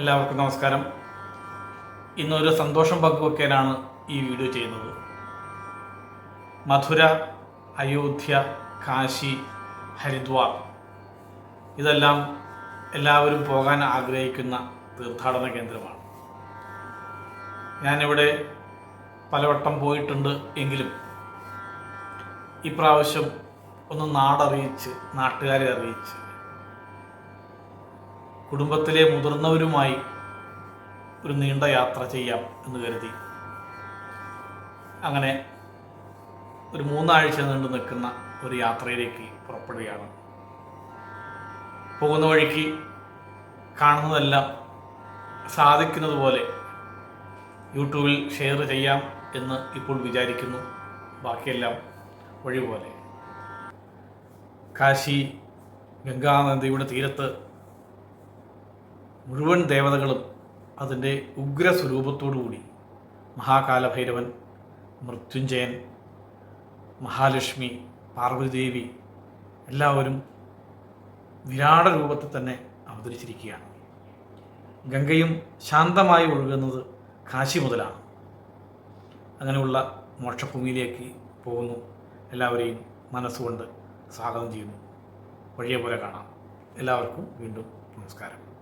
എല്ലാവർക്കും നമസ്കാരം. ഇന്നൊരു സന്തോഷം പങ്കുവെക്കാനാണ് ഈ വീഡിയോ ചെയ്യുന്നത്. മധുര അയോധ്യ കാശി ഹരിദ്വാർ ഇതെല്ലാം എല്ലാവരും പോകാൻ ആഗ്രഹിക്കുന്ന തീർത്ഥാടന കേന്ദ്രമാണ്. ഞാനിവിടെ പലവട്ടം പോയിട്ടുണ്ട് എങ്കിലും ഇപ്രാവശ്യം ഒന്ന് നാടറിയിച്ച് നാട്ടുകാരെ അറിയിച്ച് കുടുംബത്തിലെ മുതിർന്നവരുമായി ഒരു നീണ്ട യാത്ര ചെയ്യാം എന്ന് കരുതി. അങ്ങനെ ഒരു മൂന്നാഴ്ച നീണ്ടു നിൽക്കുന്ന ഒരു യാത്രയിലേക്ക് പുറപ്പെടുകയാണ്. പോകുന്ന വഴിക്ക് കാണുന്നതെല്ലാം സാധിക്കുന്നതുപോലെ യൂട്യൂബിൽ ഷെയർ ചെയ്യാം എന്ന് ഇപ്പോൾ വിചാരിക്കുന്നു. ബാക്കിയെല്ലാം വഴി പോലെ കാശി ഗംഗാനദിയുടെ തീരത്ത് മുഴുവൻ ദേവതകളും അതിന്റെ ഉഗ്രസ്വരൂപത്തോടുകൂടി മഹാകാലഭൈരവൻ മൃത്യുഞ്ജയൻ മഹാലക്ഷ്മി പാർവതിദേവി എല്ലാവരും വിരാട രൂപത്തിൽ തന്നെ അവതരിച്ചിരിക്കുകയാണ്. ഗംഗയും ശാന്തമായി ഒഴുകുന്നത് കാശി മുതലാണ്. അങ്ങനെയുള്ള മോക്ഷഭൂമിയിലേക്ക് പോകുന്നു. എല്ലാവരെയും മനസ്സുകൊണ്ട് സ്വാഗതം ചെയ്യുന്നു. വഴിയെ പോലെ കാണാം. എല്ലാവർക്കും വീണ്ടും നമസ്കാരം.